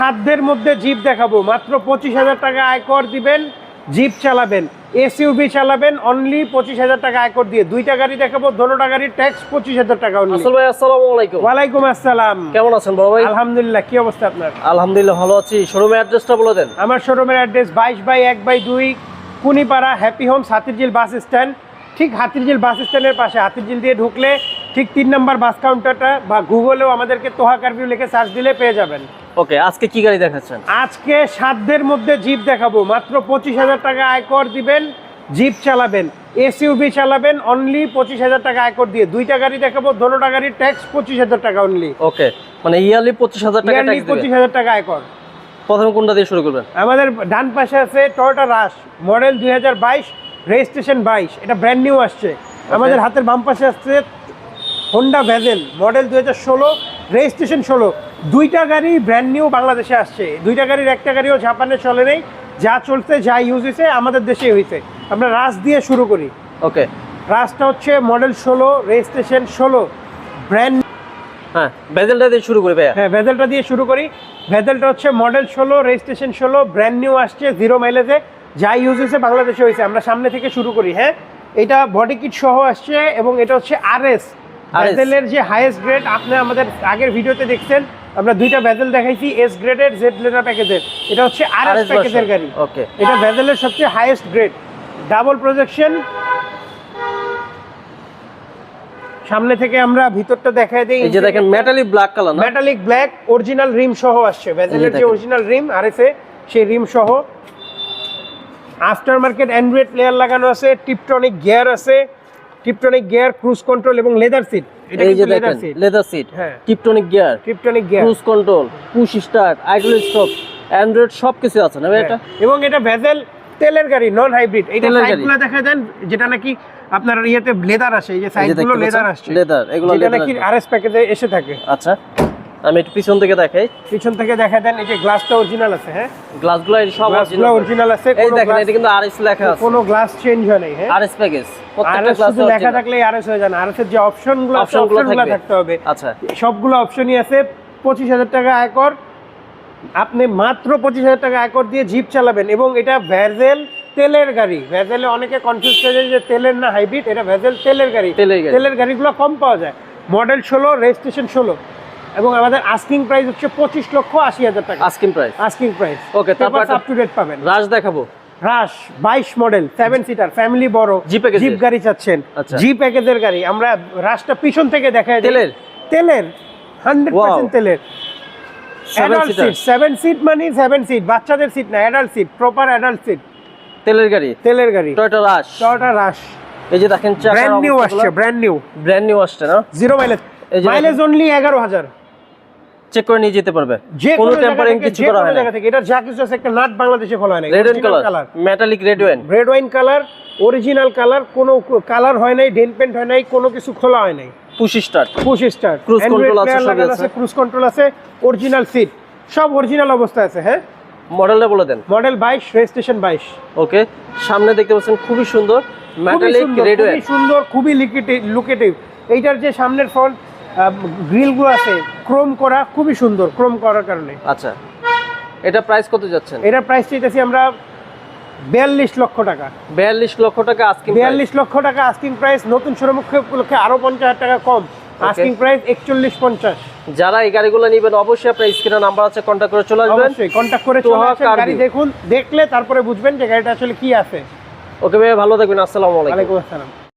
সাধ্যের মধ্যে জিপ দেখাবো। মাত্র পঁচিশ হাজার টাকা আয়কর দিবেন জিপ চালাবেন এসইউভি চালাবেন অনলি পঁচিশ হাজার টাকা আয়কর দিয়ে। দুইটা গাড়ি দেখাবো দোনোটা গাড়ির ট্যাক্স পঁচিশ হাজার টাকা। আসল ভাই আসসালামু আলাইকুম। ওয়ালাইকুম আসসালাম। কেমন আছেন বড় ভাই? আলহামদুলিল্লাহ কি অবস্থা আপনার? আলহামদুলিল্লাহ ভালো আছি। শোরুমের অ্যাড্রেসটা বলে দেন। আমার শোরুমের অ্যাড্রেস বাইশ বাই এক বাই দুই Kunipara happy home Hatirjheel bus stand ঠিক হাতিরঝিল বাস স্ট্যান্ডের পাশে। হাতিরঝিল দিয়ে ঢুকলে ঠিক তিন নম্বর বাস কাউন্টারটা বা গুগলেও আমাদেরকে তোহা কারভিউ লিখে সার্চ দিলে পেয়ে যাবেন। ওকে আজকে কি গাড়ি দেখাচ্ছেন? আজকে সাধ্যের মধ্যে জিপ দেখাবো। মাত্র পঁচিশ হাজার টাকা আয়কর দিবেন জিপ চালাবেন এসইউভি চালাবেন অনলি পঁচিশ হাজার টাকা আয়কর দিয়ে। দুইটা গাড়ি দেখাবো দোনোটা গাড়ির ট্যাক্স পঁচিশ হাজার টাকা অনলি ওকে মানে ইয়ারলি পঁচিশ হাজার টাকা ট্যাক্স পঁচিশ হাজার টাকা আয়কর প্রথমে কোনটা দিয়ে শুরু করবেন? আমাদের ডান পাশে আছে টয়োটা রাশ মডেল দুই হাজার বাইশ রেজিস্ট্রেশন বাইশ এটা ব্র্যান্ড নিউ আসছে। আমাদের হাতের বাম পাশে আসছে হোন্ডা ভ্যাজেল মডেল দু হাজার ষোলো রেজিস্ট্রেশন ষোলো। দুইটা গাড়ি ব্র্যান্ড নিউ বাংলাদেশে আসছে। দুইটা গাড়ির একটা গাড়িও জাপানে চলে নেই। যা চলছে যা ইউজ হয়েছে আমাদের দেশে হয়েছে। আমরা রাশ দিয়ে শুরু করি। ওকে রাসটা হচ্ছে মডেল ষোলো রেজিস্ট্রেশন ষোলো। ব্র্যান্ড হ্যাঁ বেজেলটা দিয়ে শুরু করি ভাইয়া। হ্যাঁ ভেজেলটা দিয়ে শুরু করি। ভেজেলটা হচ্ছে মডেল ষোলো রেজিস্ট্রেশন ষোলো ব্র্যান্ড নিউ আসছে জিরো মাইলেজে যা ইউজ হয়েছে বাংলাদেশে হয়েছে। আমরা সামনে থেকে শুরু করি হ্যাঁ? এটা বডি কিট সহ আসছে এবং এটা হচ্ছে আর এস ভেজেলের যে হাইয়েস্ট গ্রেড আপনি আমাদের আগের ভিডিওতে দেখছেন আমরা দুইটা ভেজেল দেখাইছি এস গ্রেডের জেড লেদার প্যাকেজের এটা হচ্ছে আর এস প্যাকেজের গাড়ি। Okay. এটা ভেজেলের সবচেয়ে হাইয়েস্ট গ্রেড ডাবল প্রজেকশন সামনে থেকে আমরা ভিতরটা দেখাই দিই। এই যে দেখেন মেটালি ব্ল্যাক কালার না? মেটালিক ব্ল্যাক অরিজিনাল রিম সহ আসছে। ভেজেলের যে। অরিজিনাল রিম আরএসএ সেই রিম সহ। আফটার মার্কেট অ্যান্ড্রয়েড প্লেয়ার লাগানো আছে টিপটনিক গিয়ার আছে টিপটনিক গিয়ার ক্রুজ কন্ট্রোল এবং লেদার সিট এই যে লেদার দেখেন সিট লেদার সিট হ্যাঁ। Tiptronic gear tiptronic gear cruise control push start idle stop Android সব কিছু আছে না ভাই এটা? এবং এটা ভেজেল তেলের গাড়ি নন হাইব্রিড এইটা সাইডগুলো দেখা দেন যেটা নাকি আপনার ইয়েতে লেদার আসে এই যে এই সাইডগুলো লেদার আসছে। Leather, এগুলো যেটা নাকি। আরএস প্যাকেজে এসে থাকে। আচ্ছা। আমি একটু পিছন থেকে দেখাই। পিছন থেকে দেখা দেন এই যে গ্লাসটা অরিজিনাল আছে হ্যাঁ? গ্লাসগুলো সব অরিজিনাল আছে এই দেখেন এটা কিন্তু আরএস লেখা আছে। কোনো গ্লাস চেঞ্জ হয় নাই হ্যাঁ? আরএস প্যাকেজ প্রত্যেকটা শুধু লেখা থাকলে আরএস হয়ে যায় না। আরএস এর যে অপশনগুলো অপশনগুলো থাকতে হবে। আচ্ছা। সবগুলো অপশনই আছে পঁচিশ হাজার টাকা আয়কর আপনি মাত্র পঁচিশ হাজার টাকা আয়কর দিয়ে জিপ চালাবেন এবং এটা ভ্যাজেল তেলের গাড়ি। ভ্যাজেলে অনেকে কনফিউজ হয়ে যায় যে তেলের না হাইব্রিড এটা ভেজেল তেলের গাড়ি। তেলের গাড়ি। তেলের গাড়িগুলো কম পাওয়া যায়। মডেল ষোলো রেজিস্ট্রেশন ষোলো। এবং আমাদের আস্কিং প্রাইস হচ্ছে পঁচিশ লক্ষ আশি হাজার টাকা। Asking price asking price Okay, তারপর আপ টু ডেট পাবেন। রাশ দেখাবো। রাশ বাইশ মডেল সেভেন সিটার ফ্যামিলি বড় জিপ গাড়ি চাচ্ছেন। আচ্ছা। জি প্যাকেজের গাড়ি আমরা রাশটা পিছন থেকে দেখাই। তেলের? তেলের হান্ড্রেড পার্সেন্ট. তেলের। অ্যাডাল্ট সিট সেভেন সিট মানে সেভেন সিট বাচ্চাদের সিট না adult seat proper adult seat তেলের গাড়ি? তেলের গাড়ি। টয়োটা রাশ টয়োটা রাশ এই যে দেখেন ব্র্যান্ড নিউ আসছে ব্র্যান্ড নিউ ব্র্যান্ড নিউ আসছে না? জিরো মাইলেজ মাইলেজ অনলি এগারো হাজার। চেক করে নিয়ে যেতে পারবে। কোনো টেম্পারিং কিছু করা হয় না। এটা যা কিছু আছে একটা নাট বাংলাদেশে খোলা হয় না red and colour metallic red wine red wine colour original colour কোনো কালার হয় নাই ডেন্ট পেন্ট হয় নাই কোনো কিছু খোলা হয় নাই। Push start push start Cruise control আছে, সবই আছে। ক্রুজ কন্ট্রোল আছে অরিজিনাল সিট সব অরিজিনাল অবস্থায় আছে হ্যাঁ? মডেলটা বলে দেন। মডেল বাইশ রেজিস্ট্রেশন বাইশ। ওকে সামনে দেখতে পাচ্ছেন খুবই সুন্দর মেটালিক রেড ওয়েন খুবই সুন্দর খুবই লুকেটিভ এইটার যে সামনের ফ্রন্ট গ্রিলগুলো আছে ক্রোম করা খুবই সুন্দর ক্রোম করার কারণে। আচ্ছা এটা প্রাইস কত যাচ্ছেন? এটার প্রাইস চাইতেছি আমরা বিয়াল্লিশ লক্ষ টাকা। বিয়াল্লিশ লক্ষ টাকা আজকে বিয়াল্লিশ লক্ষ টাকা আস্কিং প্রাইস নতুন শোরুম উপলক্ষে আরও পঞ্চাশ টাকা কম। আস্কিং প্রাইস একচল্লিশ পঞ্চাশ। যারা এই গাড়িগুলো নেবেন অবশ্যই আপনার স্ক্রিনে নাম্বার আছে কন্ট্যাক্ট করে চলে আসবেন। কন্ট্যাক্ট করে চলে কার গাড়ি দেখুন দেখলে তারপরে বুঝবেন যে গাড়িটা আসলে কি আছে। ওকে ভাই ভালো থাকবেন আসসালামু আলাইকুম। আসসালাম।